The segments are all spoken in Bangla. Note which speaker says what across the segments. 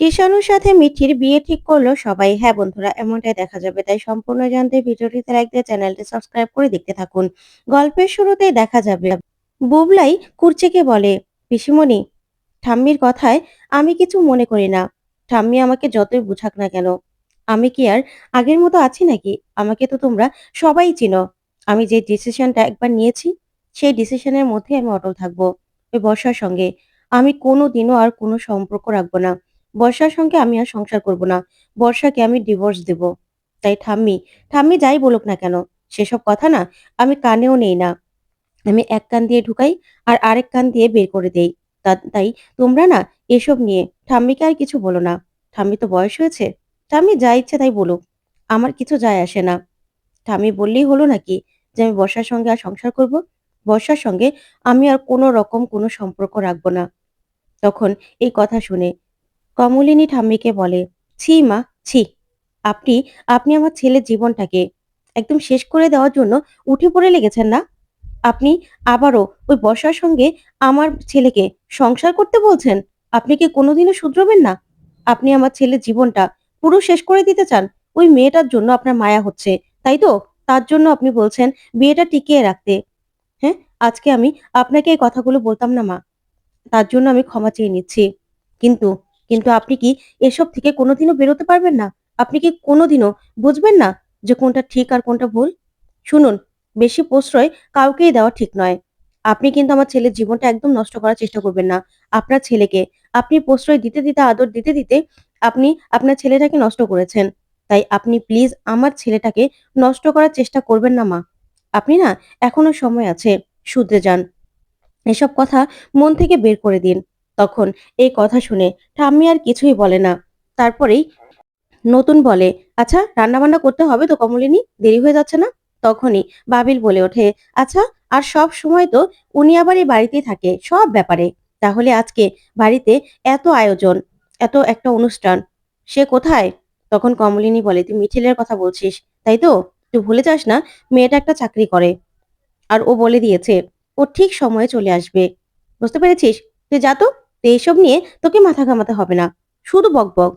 Speaker 1: কিষাণুর সাথে মিঠির বিয়ে ঠিক করল সবাই। হ্যাঁ বন্ধুরা, এমনটাই দেখা যাবে। তাই সম্পূর্ণ জানতে ভিডিওটিতে লাইক দিয়ে চ্যানেলটি সাবস্ক্রাইব করে দেখতে থাকুন। গল্পের শুরুতেই দেখা যাবে। বুবলাই কুরচেকে বলে, পিসিমণি, ঠাম্মির কথায় আমি কিছু মনে করি না। ঠাম্মি আমাকে যতই বুঝাক না কেন, আমি কি আর আগের মতো আছি নাকি? আমাকে তো তোমরা সবাই চিনো। আমি যে ডিসিশনটা একবার নিয়েছি, সেই ডিসিশনের মধ্যে আমি অটল থাকব। ওই বর্ষার সঙ্গে। আমি কোনো দিনও আর কোনো সম্পর্ক রাখব না। বর্ষার সঙ্গে আমি আর সংসার করব না। বর্ষাকে আমি ডিভোর্স দেব। তাই ঠাম্মি ঠাম্মি যাই বলুক না কেন, সেসব কথা না আমি কানেও নেই না। আমি এক কান দিয়ে ঢুকাই আর আরেক কান দিয়ে বের করে দেই। তাই তোমরা না এসব নিয়ে ঠাম্মিকে আর কিছু বলো না। ঠাম্মি তো বয়স হয়েছে। ঠাম্মি যা ইচ্ছে তাই বলুক, আমার কিছু যায় আসে না। ঠাম্মি বললেই হলো নাকি যে আমি বর্ষার সঙ্গে আর সংসার করব? বর্ষার সঙ্গে আমি আর কোনো রকম কোনো সম্পর্ক রাখব না। তখন এই কথা শুনে কমলিনী ঠাম্মিকে বলে, ছি মা, ছি। আপনি আপনি আমার ছেলের জীবনটাকে একদম শেষ করে দেওয়ার জন্য উঠে পড়ে লেগেছেন না? আপনি আবারও ওই বর্ষার সঙ্গে আমার ছেলেকে সংসার করতে বলছেন? আপনি কি কোনোদিনও শুধরবেন না? আপনি আমার ছেলের জীবনটা পুরো শেষ করে দিতে চান? ওই মেয়েটার জন্য আপনার মায়া হচ্ছে, তাই তো? তার জন্য আপনি বলছেন বিয়েটা টিকিয়ে রাখতে। হ্যাঁ আজকে আমি আপনাকে এই কথাগুলো বলতাম না মা। তার জন্য আমি ক্ষমা চেয়ে নিচ্ছি। কিন্তু কিন্তু আপনি কি এসব থেকে কোনোদিনও বেরোতে পারবেন না? আপনি কি কোনোদিনও বুঝবেন না যে কোনটা ঠিক আর কোনটা ভুল? শুনুন, বেশি প্রশ্রয় কাউকেই দেওয়া ঠিক নয়। আপনি কিন্তু আমার ছেলের জীবনটা একদম নষ্ট করার চেষ্টা করবেন না। আপনার ছেলেকে আপনি প্রশ্রয় দিতে দিতে, আদর দিতে দিতে আপনি আপনার ছেলেটাকে নষ্ট করেছেন। তাই আপনি প্লিজ আমার ছেলেটাকে নষ্ট করার চেষ্টা করবেন না, মা। আপনি না এখনও সময় আছে, শুধরে যান। এসব কথা মন থেকে বের করে দিন। তখন এই কথা শুনে ঠাম্মি আর কিছুই বলে না। তারপরেই নতুন বলে আচ্ছা রান্না বান্না করতে হবে তো কমলিনী? দেরি হয়ে যাচ্ছে না? তখনই বাবিল বলে ওঠে আচ্ছা আর সব সময় তো উনি আবার এই বাড়িতেই থাকে, সব ব্যাপারে। তাহলে আজকে বাড়িতে এত আয়োজন, এত একটা অনুষ্ঠান, সে কোথায়? তখন কমলিনী বলে, তুই মিঠিলের কথা বলছিস, তাই তো? তুই ভুলে যাস না, মেয়েটা একটা চাকরি করে। আর ও বলে দিয়েছে, ও ঠিক সময়ে চলে আসবে। বুঝতে পেরেছিস? তুই যা তো। তো এইসব নিয়ে তোকে মাথা ঘামাতে হবে না। শুধু বক বক।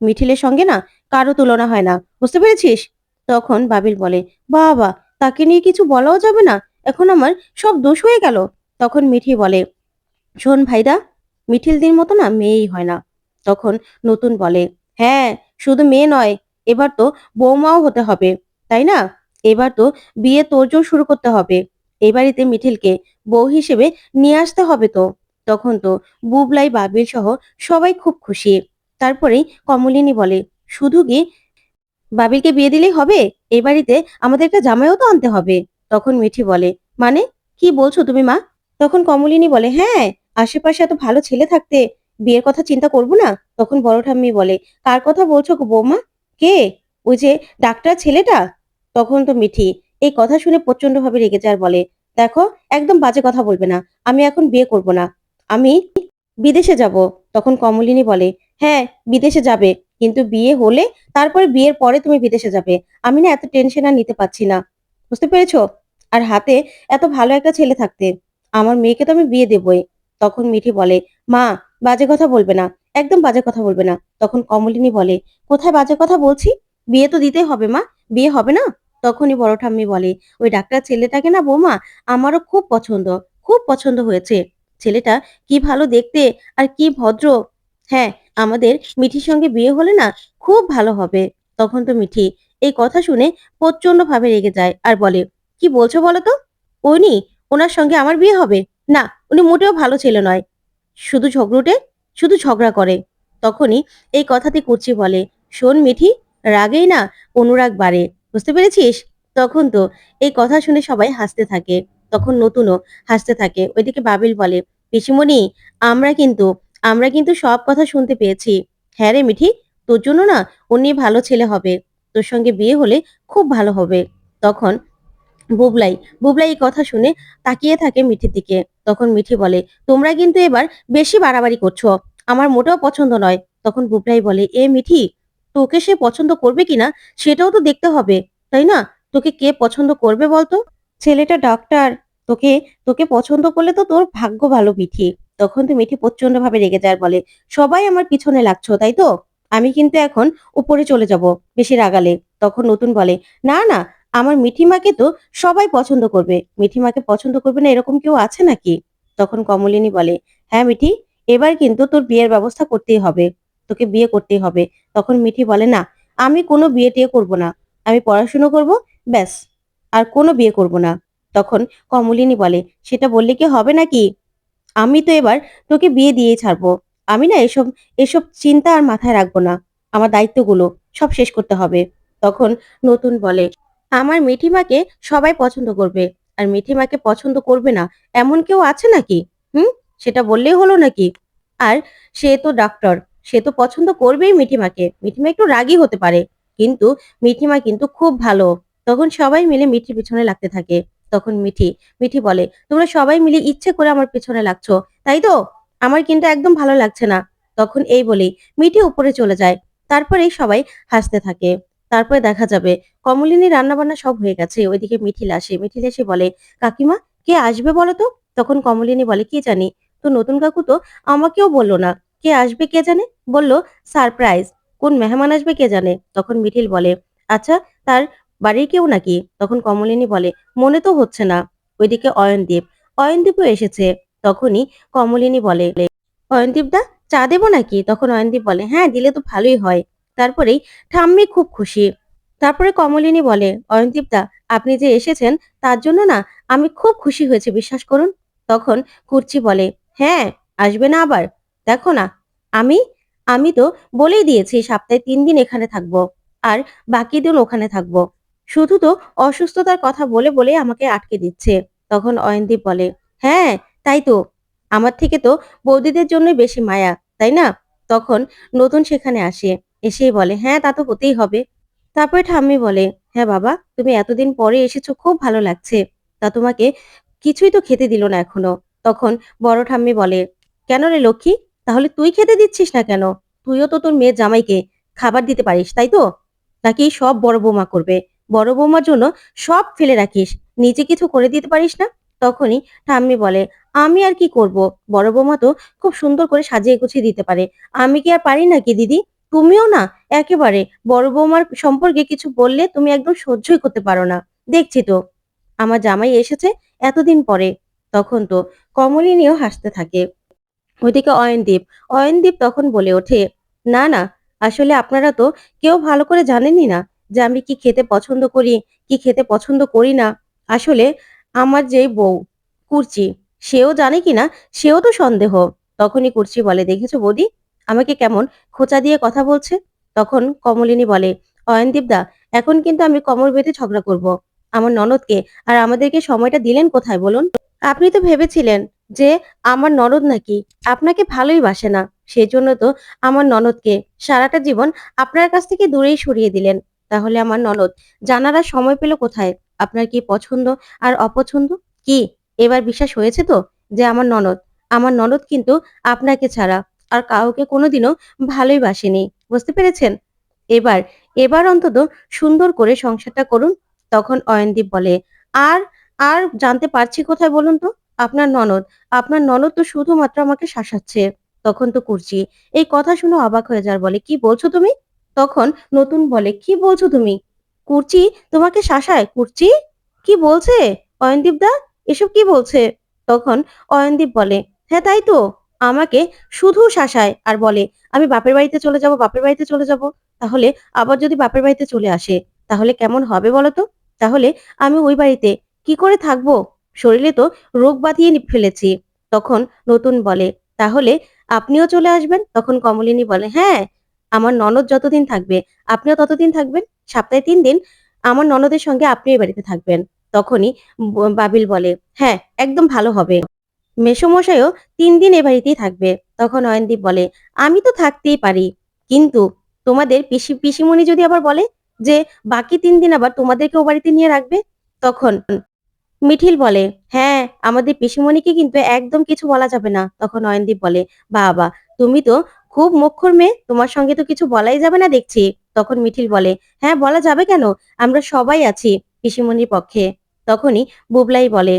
Speaker 1: মিঠিলের সঙ্গে না কারও তুলনা হয় না, বুঝতে পেরেছিস? তখন বাবিল বলে, বাবা, তাকে নিয়ে কিছু বলাও যাবে না? এখন আমার সব দোষ হয়ে গেল। তখন মিঠি বলে, শোন ভাইদা মিঠিল দিন মতো না মেয়েই হয় না। তখন নতুন বলে হ্যাঁ শুধু মেয়ে নয়, এবার তো বৌমাও হতে হবে, তাই না? এবার তো বিয়ে তোড়জোড় শুরু করতে হবে। এই বাড়িতে মিঠিলকে বউ হিসেবে নিয়ে আসতে হবে তো। তখন তো বুবলাই বাবিল সহ সবাই খুব খুশি। তারপরেই কমলিনী বলে, শুধু কি বাবিলকে বিয়ে দিলেই হবে? এই বাড়িতে আমাদের একটা জামাইও তো আনতে হবে। তখন মিঠি বলে মানে? কি বলছো তুমি মা? তখন কমলিনী বলে হ্যাঁ আশেপাশে এত ভালো ছেলে থাকতে বিয়ের কথা চিন্তা করব না? তখন বড় ঠাম্মি বলে, কার কথা বলছো বৌমা? কে? ওই যে ডাক্তার ছেলেটা? তখন তো মিঠি এই কথা শুনে প্রচণ্ড ভাবে রেগে যায় বলে, দেখো, একদম বাজে কথা বলবে না। আমি এখন বিয়ে করব না। আমি বিদেশে যাব। তখন কমলিনী বলে হ্যাঁ বিদেশে যাবে, কিন্তু বিয়ে হলে তারপরে বিয়ের পরে তুমি বিদেশে যাবে। আমি না এত টেনশন আর নিতে পারছি না। বুঝতে পেরেছ? আর হাতে এত ভালো একটা ছেলে থাকতে। আমার মেয়েকে তো আমি বিয়ে দেবই। তখন মিঠি বলে, মা, বাজে কথা বলবে না, একদম বাজে কথা বলবে না। তখন কমলিনী বলে, কোথায় বাজে কথা বলছি? বিয়ে তো দিতেই হবে, মা, বিয়ে হবে না? তখনই বড় ঠাম্মি বলে, ওই ডাক্তার ছেলেটাকে না বৌমা, আমারও খুব পছন্দ খুব পছন্দ হয়েছে। ছেলেটা কি ভালো দেখতে আর কি ভদ্র? হ্যাঁ আমাদের মিঠির সঙ্গে বিয়ে হলে না খুব ভালো হবে। তখন তো মিঠি এই কথা শুনে প্রচণ্ড ভাবে রেগে যায় আর বলে, কি বলছো বলো তো? উনি, ওনার সঙ্গে আমার বিয়ে হবে? না, উনি মোটেও ভালো ছেলে নয়। শুধু ঝগড়ুটে শুধু ঝগড়া করে। তখনই এই কথাতে কুচি বলে, শোন মিঠি, রাগেই না অনুরাগ বাড়ে, বুঝতে পেরেছিস? তখন তো এই কথা শুনে সবাই হাসতে থাকে। তখন নতুনও হাসতে থাকে। ওইদিকে বাবিল বলে পিসিমণি, আমরা কিন্তু আমরা কিন্তু সব কথা শুনতে পেয়েছি। হ্যাঁ রে মিঠি, তোর জন্য না উনি ভালো ছেলে হবে। তোর সঙ্গে বিয়ে হলে খুব ভালো হবে। তখন বুবলাই বুবলাই এই কথা শুনে তাকিয়ে থাকে মিঠির দিকে। তখন মিঠি বলে, তোমরা কিন্তু এবার বেশি বাড়াবাড়ি করছ। আমার মোটেও পছন্দ নয়। তখন বুবলাই বলে, এ মিঠি, তোকে সে পছন্দ করবে কিনা সেটাও তো দেখতে হবে, তাই না? তোকে কে পছন্দ করবে বলতো? ছেলেটা ডক্টর তোকে তোকে পছন্দ করলে তো তোর ভাগ্য ভালো, মিঠি। তখন তো মিঠি প্রচণ্ড ভাবে রেগে যায় বলে, সবাই আমার পিছনে লাগছো, তাই তো? আমি কিন্তু এখন উপরে চলে যাব বেশি রাগালে তখন নতুন বলে, না না, আমার মিঠিমাকে তো সবাই পছন্দ করবে। মিঠিমাকে পছন্দ করবে না এরকম কেউ আছে নাকি? তখন কমলিনী বলে হ্যাঁ মিঠি, এবার কিন্তু তোর বিয়ের ব্যবস্থা করতেই হবে। তোকে বিয়ে করতেই হবে। তখন মিঠি বলে, না, আমি কোনো বিয়ে টিয়ে করব না। আমি পড়াশুনো করব, ব্যাস, আর কোনো বিয়ে করব না। তখন কমলিনী বলে, সেটা বললে কি হবে নাকি? আমি তো এবার তোকে বিয়ে দিয়ে ছাড়বো। আমি না এসব এসব চিন্তা আর মাথায় রাখব না। আমার দায়িত্বগুলো সব শেষ করতে হবে। তখন নতুন বলে, আমার মিঠিমাকে সবাই পছন্দ করবে, আর মিঠিমাকে পছন্দ করবে না এমন কেউ আছে নাকি? হুম? সেটা বললেই হলো নাকি? আর সে তো ডাক্তার, সে তো পছন্দ করবেই মিঠিমাকে। মিঠিমা একটু রাগী হতে পারে, কিন্তু মিঠিমা কিন্তু খুব ভালো। তখন সবাই মিলে মিঠির পিছনে লাগতে থাকে। তখন মিঠি মিঠি বলে, তোমরা সবাই মিলে ইচ্ছে করে আমার পেছনে লাগছো, তাই তো? আমার কিন্তু একদম ভালো লাগছে না। তখন এই বলেই মিঠি উপরে চলে যায়। তারপরেই সবাই হাসতে থাকে। তারপরে দেখা যাবে কমলিনী রান্নাবান্না সব হয়ে গেছে। ওইদিকে মিঠিল আসে। মিঠিল এসে বলে, কাকিমা, কে আসবে বলো তো? তখন কমলিনী বলে, কে জানি? তো নতুন কাকু তো আমাকেও বলল না। কে আসবে কে জানে? বলল, সারপ্রাইজ। কোন মেহমান আসবে কে জানে? তখন মিঠিল বলে আচ্ছা তার বাড়ির কেউ নাকি? তখন কমলিনী বলে, মনে তো হচ্ছে না। ওইদিকে অয়নদীপ, অয়নদীপও এসেছে। তখনই কমলিনী বলে, অয়নদীপ দা, চা দেবো নাকি? তখন অয়নদীপ বলে হ্যাঁ দিলে তো ভালোই হয়। তারপরেই ঠাম্মি খুব খুশি। তারপরে কমলিনী বলে, অয়নদীপ দা, আপনি যে এসেছেন, তার জন্য না আমি খুব খুশি হয়েছে, বিশ্বাস করুন। তখন কুর্চি বলে হ্যাঁ আসবে না আবার। দেখো না, আমি আমি তো বলেই দিয়েছি, সপ্তাহে তিন দিন এখানে থাকব। আর বাকি দিন ওখানে থাকব। শুধু তো অসুস্থতার কথা বলে বলে আমাকে আটকে দিচ্ছে। তখন অয়নদীপ বলে হ্যাঁ তাই তো। আমার থেকে তো বৌদিদের জন্যই বেশি মায়া, তাই না? তখন নতুন সেখানে আসে, এসেই বলে হ্যাঁ তা তো হতেই হবে। তারপরে ঠাম্মি বলে হ্যাঁ বাবা, তুমি এতদিন পরে এসেছ, খুব ভালো লাগছে। তা তোমাকে কিছুই তো খেতে দিল না এখনও। তখন বড় ঠাম্মি বলে, কেন রে লক্ষ্মী? তাহলে তুই খেতে দিচ্ছিস না কেন? তুইও তো তোর মেয়ের জামাইকে খাবার দিতে পারিস, তাই তো? নাকি সব বড় বৌমা করবে? বড় বৌমার জন্য সব ফেলে রাখিস। নিজে কিছু করে দিতে পারিস না? তখনই ঠাম্মি বলে, আমি আর কি করব? বড় বৌমা তো খুব সুন্দর করে সাজিয়ে গুছিয়ে দিতে পারে। আমি কি আর পারি নাকি, দিদি? তুমিও না? একেবারে। বড় বৌমার সম্পর্কে কিছু বললে তুমি একদম সহ্যই করতে পারো না। দেখছি তো। আমার জামাই এসেছে এতদিন পরে। তখন তো কমলিনীও হাসতে থাকে। ওইদিকে অয়নদীপ অয়নদীপ তখন বলে ওঠে, না না, আসলে আপনারা তো কেউ ভালো করে জানেনই না। যে আমি কি খেতে পছন্দ করি, কি খেতে পছন্দ করি না, আসলে আমার যে বউ, কুর্চি, সেও জানে কিনা সেও তো সন্দেহ। তখনই কুর্চি বলে, দেখেছ বৌদি, আমাকে কেমন খোঁচা দিয়ে কথা বলছে? তখন কমলিনী বলে, অয়নদীপ দা, এখন কিন্তু আমি কমর বেঁধে ঝগড়া করব। আমার ননদকে আর আমাদেরকে সময়টা দিলেন কোথায় বলুন? আপনি তো ভেবেছিলেন যে আমার ননদ নাকি আপনাকে ভালোই বাসে না, সেই জন্য তো আমার ননদকে সারাটা জীবন আপনার কাছ থেকে দূরেই সরিয়ে দিলেন। তাহলে আমার ননদ, জানারা সময় পেল কোথায়? আপনার কি পছন্দ আর অপছন্দ? কি? এবার বিশ্বাস হয়েছে তো যে আমার ননদ? আমার ননদ কিন্তু আপনাকে ছাড়া আর কাউকে কোনোদিনও ভালোই বাসেনি, বুঝতে পেরেছেন? এবার এবার অন্তত সুন্দর করে সংসারটা করুন, তখন অয়নদীপ বলে। আর আর জানতে পারছি কোথায় বলুন তো? আপনার ননদ আপনার ননদ তো শুধুমাত্র আমাকে শাসাচ্ছে, তখন তো কুর্চি এই কথা শুনে অবাক হয়ে যার বলে, কি বলছো তুমি? তখন নতুন বলে, কি বলছো তুমি? কুর্চি? তোমাকে শাসায়? কুর্চি? কি বলছে? অয়নদীপ দা, এসব কি বলছে? তখন অয়নদীপ বলে হ্যাঁ তাই তো। আমাকে শুধু শাসায় আর বলে, আমি বাপের বাড়িতে চলে যাব, বাপের বাড়িতে চলে যাব। তাহলে আবার যদি বাপের বাড়িতে চলে আসে, তাহলে কেমন হবে বলো তো? তাহলে আমি ওই বাড়িতে কি করে থাকব? শরীরে তো রোগ বাঁধিয়ে ফেলেছি। তখন নতুন বলে, তাহলে আপনিও চলে আসবেন? তখন কমলিনী বলে হ্যাঁ আমার ননদ যতদিন থাকবে, আপনিও ততদিন থাকবেন, সপ্তাহে তিন দিন আমার ননদের সঙ্গে আপনি এই বাড়িতে থাকবেন। তখনই বাবিল বলে হ্যাঁ একদম ভালো হবে। মেসমশাইও তিন দিন এ বাড়িতেই থাকবে। তখন অয়নদীপ বলে, আমি তো থাকতেই পারি, কিন্তু তোমাদের পিসি, পিসিমণি যদি আবার বলে যে বাকি তিন দিন আবার তোমাদেরকে ও বাড়িতে নিয়ে রাখবে? তখন মিঠিল বলে হ্যাঁ আমাদের পিসিমণিকে কিন্তু একদম কিছু বলা যাবে না। তখন অয়নদীপ বলে, বাবা, তুমি তো খুব মুখর মেয়ে, তোমার সঙ্গে তো কিছু বলাই যাবে না দেখছি। তখন মিঠিল বলে হ্যাঁ বলা যাবে কেন? আমরা সবাই আছি পিসিমণির পক্ষে। তখনই বুবলাই বলে,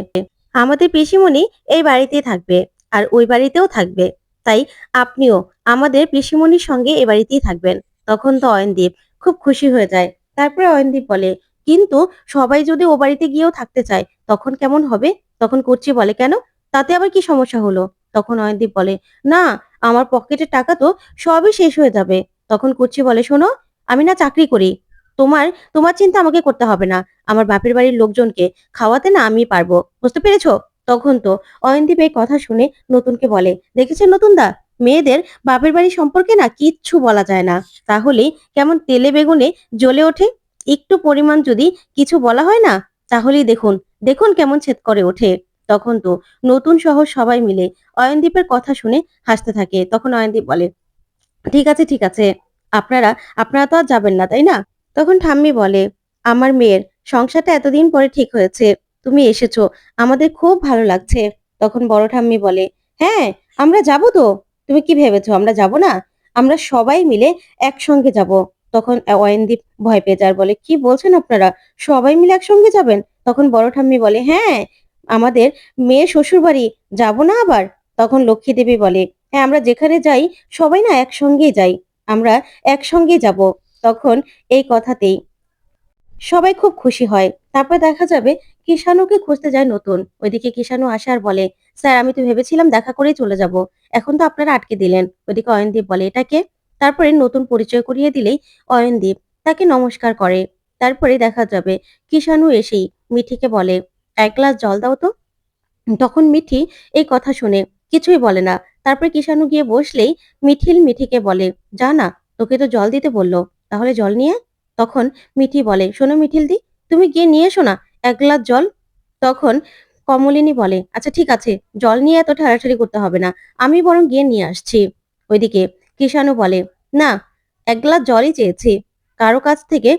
Speaker 1: আমাদের পিসিমণি এই বাড়িতেই থাকবে আর ওই বাড়িতেও থাকবে। তাই আপনিও আমাদের পিসিমণির সঙ্গে এ বাড়িতেই থাকবেন। তখন তো অয়নদীপ খুব খুশি হয়ে যায়। তারপরে অয়নদীপ বলে, কিন্তু সবাই যদি ও বাড়িতে গিয়েও থাকতে চায়, তখন কেমন হবে? তখন কুর্চি বলে, কেন? তাতে আবার কি সমস্যা হলো? তখন অয়নদীপ বলে, না আমার পকেটের টাকা তো সবই শেষ হয়ে যাবে। তখন কুর্চি বলে, শোনো, আমি না চাকরি করি। তোমার তোমার চিন্তা আমাকে করতে হবে না। আমার বাপের বাড়ির লোকজনকে খাওয়াতে না আমি পারব। বুঝতে পেরেছ? তখন তো অয়নদীপ এই কথা শুনে নতুনকে বলে, দেখেছেন নতুন দা মেয়েদের বাপের বাড়ি সম্পর্কে না কিচ্ছু বলা যায় না। তাহলেই কেমন তেলে বেগুনে জ্বলে ওঠে? একটু পরিমাণ যদি কিছু বলা হয় না, তাহলেই দেখুন দেখুন কেমন ছেদ করে ওঠে। তখন তো নতুন সহ সবাই মিলে অয়নদীপের কথা শুনে হাসতে থাকে। তখন অয়নদীপ বলে, ঠিক আছে ঠিক আছে, আপনারা আপনারা তো আর যাবেন না, তাই না? তখন ঠাম্মি বলে, আমার মেয়ের সংসারটা এতদিন পরে ঠিক হয়েছে, তুমি এসেছ, আমাদের খুব ভালো লাগছে। তখন বড় ঠাম্মি বলে হ্যাঁ আমরা যাব তো, তুমি কি ভেবেছো, আমরা যাব না? আমরা সবাই মিলে একসঙ্গে যাব। তখন অয়নদীপ ভয় পেয়ে যার বলে, কি বলছেন আপনারা, সবাই মিলে একসঙ্গে যাবেন? তখন বড় ঠাম্মি বলে হ্যাঁ আমাদের মেয়ে শ্বশুর বাড়ি যাব না আবার? তখন লক্ষ্মী দেবী বলে হ্যাঁ আমরা যেখানে যাই, সবাই না একসঙ্গেই যাই। আমরা একসঙ্গে যাব। তখন এই কথাতেই সবাই খুব খুশি হয়। তারপর দেখা যাবে কিষানুকে খুঁজতে যায় নতুন। ওইদিকে কিষানু আসে আর বলে, স্যার, আমি তো ভেবেছিলাম দেখা করেই চলে যাব। এখন তো আপনারা আটকে দিলেন। ওইদিকে অয়নদীপ বলে, এটাকে? তারপরে নতুন পরিচয় করিয়ে দিলেই অয়নদীপ তাকে নমস্কার করে। তারপরে দেখা যাবে কিষানু এসেই মিঠিকে বলে এক গ্লাস জল দাও তো। তখন মিঠি এই কথা শুনে কিছুই বলে না। তারপরে কিষানু গিয়ে বসলেই মিঠিল মিঠিকে বলে, যা না, তোকে তো জল দিতে বলল, তাহলে জল নিয়ে তখন মিঠি বলে, শোনো মিঠিল দি তুমি গিয়ে নিয়ে এসো না, এক গ্লাস জল। তখন কমলিনী বলে আচ্ছা ঠিক আছে, জল নিয়ে এত ঠাড়াঠাড়ি করতে হবে না, আমি বরং গিয়ে নিয়ে আসছি। ওইদিকে কিষানু বলে, না, এক গ্লাস জলই চেয়েছি, কারও কাছ থেকে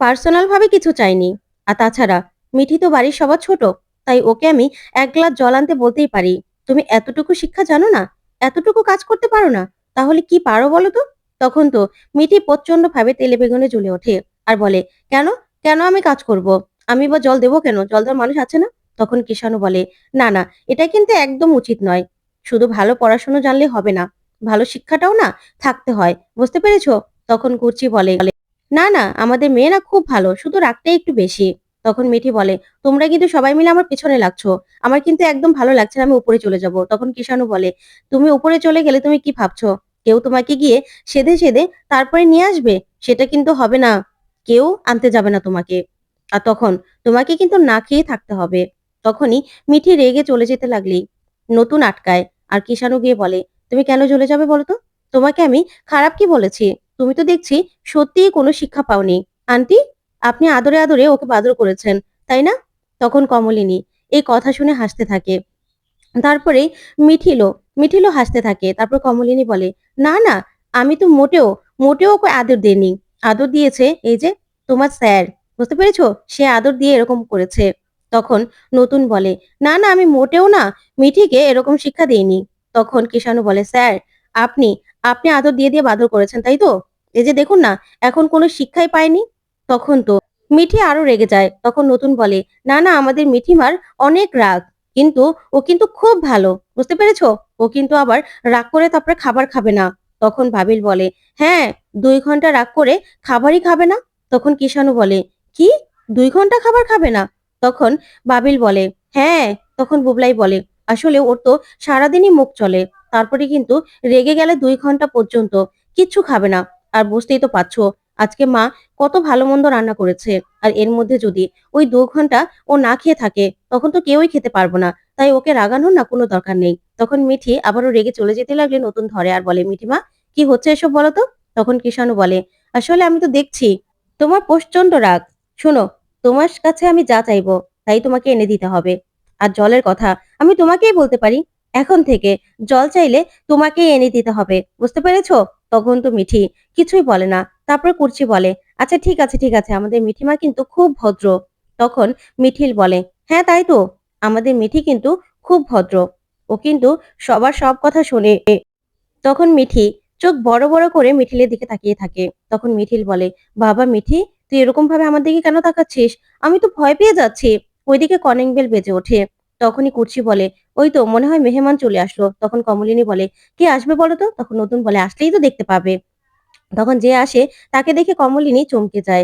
Speaker 1: পার্সোনাল ভাবে কিছু চাইনি। আর তাছাড়া মিঠি তো বাড়ির সবার ছোট, তাই ওকে আমি এক গ্লাস জল আনতে বলতেই পারি। তুমি এতটুকু শিক্ষা জানো না? এতটুকু কাজ করতে পারো না? তাহলে কি পারো বলো তো? তখন তো মিঠি প্রচণ্ড ভাবে তেলে বেগুনে জ্বলে ওঠে আর বলে, কেন? কেন আমি কাজ করব? আমি বা জল দেবো কেন? জল দেওয়ার মানুষ আছে না? তখন কিষানু বলে, না না, এটা কিন্তু একদম উচিত নয়। শুধু ভালো পড়াশোনা জানলে হবে না। ভালো শিক্ষাটাও না থাকতে হয়, বুঝতে পেরেছ? তখন কুর্চি বলে, না না, আমাদের মেয়েরা খুব ভালো, শুধু রাগটাই একটু বেশি। তখন মিঠি বলে, তোমরা কিন্তু সবাই মিলে আমার পিছনে লাগছো। আমার কিন্তু একদম ভালো লাগছে না, আমি উপরে চলে যাব। তখন কিষানু বলে, তুমি উপরে চলে গেলে তুমি কি ভাবছ? কেউ তোমাকে গিয়ে সেধে সেধে তারপরে নিয়ে আসবে? সেটা কিন্তু হবে না। কেউ আনতে যাবে না তোমাকে। আর তখন, তোমাকে কিন্তু না খেয়ে থাকতে হবে। তখনই মিঠি রেগে চলে যেতে লাগলি নতুন আটকায়। আর কিষানু গিয়ে বলে, তুমি কেন চলে যাবে বলো তো? তোমাকে আমি খারাপ কি বলেছি? তুমি তো দেখছি সত্যিই কোনো শিক্ষা পাওনি। আন্টি আপনি আদরে আদরে ওকে বাদর করেছেন, তাই না? তখন কমলিনী এই কথা শুনে হাসতে থাকে। তারপরে মিঠিলো মিঠিলো হাসতে থাকে। তারপর কমলিনী বলে, না না, আমি তো মোটেও মোটেও ওকে আদর দেইনি। আদর দিয়েছে এই যে তোমার স্যার, বুঝতে পেরেছ? সে আদর দিয়ে এরকম করেছে। তখন নতুন বলে, না না, আমি মোটেও না, মিঠিকে এরকম শিক্ষা দেইনি। তখন কিষানু বলে, স্যার, আপনি আপনি আদর দিয়ে দিয়ে বাদর করেছেন, তাই তো? এই যে দেখুন না, এখন কোনো শিক্ষাই পায়নি। তখন তো মিঠি আরও রেগে যায়, তখন নতুন বলে, না না, আমাদের মিঠিমার অনেক রাগ, কিন্তু ও কিন্তু খুব ভালো, বুঝতে পেরেছ? ও কিন্তু আবার রাগ করে তারপরে খাবার খাবে না। তখন ভাবিল বলে হ্যাঁ দুই ঘণ্টা রাগ করে খাবারই খাবে না। তখন কিষানু বলে, কি? দুই ঘণ্টা খাবার খাবে না? তখন বাবিল বলে হ্যাঁ। তখন বুবলাই বলে, আসলে ওর তো সারাদিনই মুখ চলে, তারপরে কিন্তু রেগে গেলে দুই ঘণ্টা পর্যন্ত কিচ্ছু খাবে না, আর বুঝতেই তো পারছ আজকে মা কত ভালো মন্দ রান্না করেছে। আর এর মধ্যে যদি ওই দু ঘণ্টা ও না খেয়ে থাকে, তখন তো কেউই খেতে পারব না। তাই ওকে রাগানোর না কোনো দরকার নেই। তখন মিঠি আবারও রেগে চলে যেতে লাগলে নতুন ধরে আর বলে মিঠিমা কি হচ্ছে এসব বলো তো? তখন কিষানু বলে, আসলে আমি তো দেখছি, তোমার প্রচণ্ড রাগ। শোনো, তোমার কাছে আমি যা চাইব, তাই তোমাকে এনে দিতে হবে। আর জলের কথা, আমি তোমাকেই বলতে পারি। এখন থেকে জল চাইলে তোমাকেই এনে দিতে হবে। বুঝতে পেরেছ? তখন তো মিঠি কিছুই বলে না। তারপর কুর্চি বলে আচ্ছা ঠিক আছে ঠিক আছে, আমাদের মিঠিমা কিন্তু খুব ভদ্র। তখন মিঠিল বলে হ্যাঁ তাই তো, আমাদের মিঠি কিন্তু খুব ভদ্র, ও কিন্তু সবার সব কথা শোনে। তখন মিঠি চোখ বড় বড় করে মিঠিলের দিকে তাকিয়ে থাকে। তখন মিঠিল বলে, বাবা, মিঠি, তুই এরকম ভাবে আমার দিকে কেন তাকাচ্ছিস? আমি তো ভয় পেয়ে যাচ্ছি। ওইদিকে কলিং বেল বেজে ওঠে। তখনই কুর্চি বলে, ওই তো, মনে হয় মেহমান চলে আসলো। তখন কমলিনী বলে, কে আসবে বলো তো? তখন নতুন বলে, আসলেই তো দেখতে পাবে। তখন যে আসে তাকে দেখে কমলিনী চমকে যায়।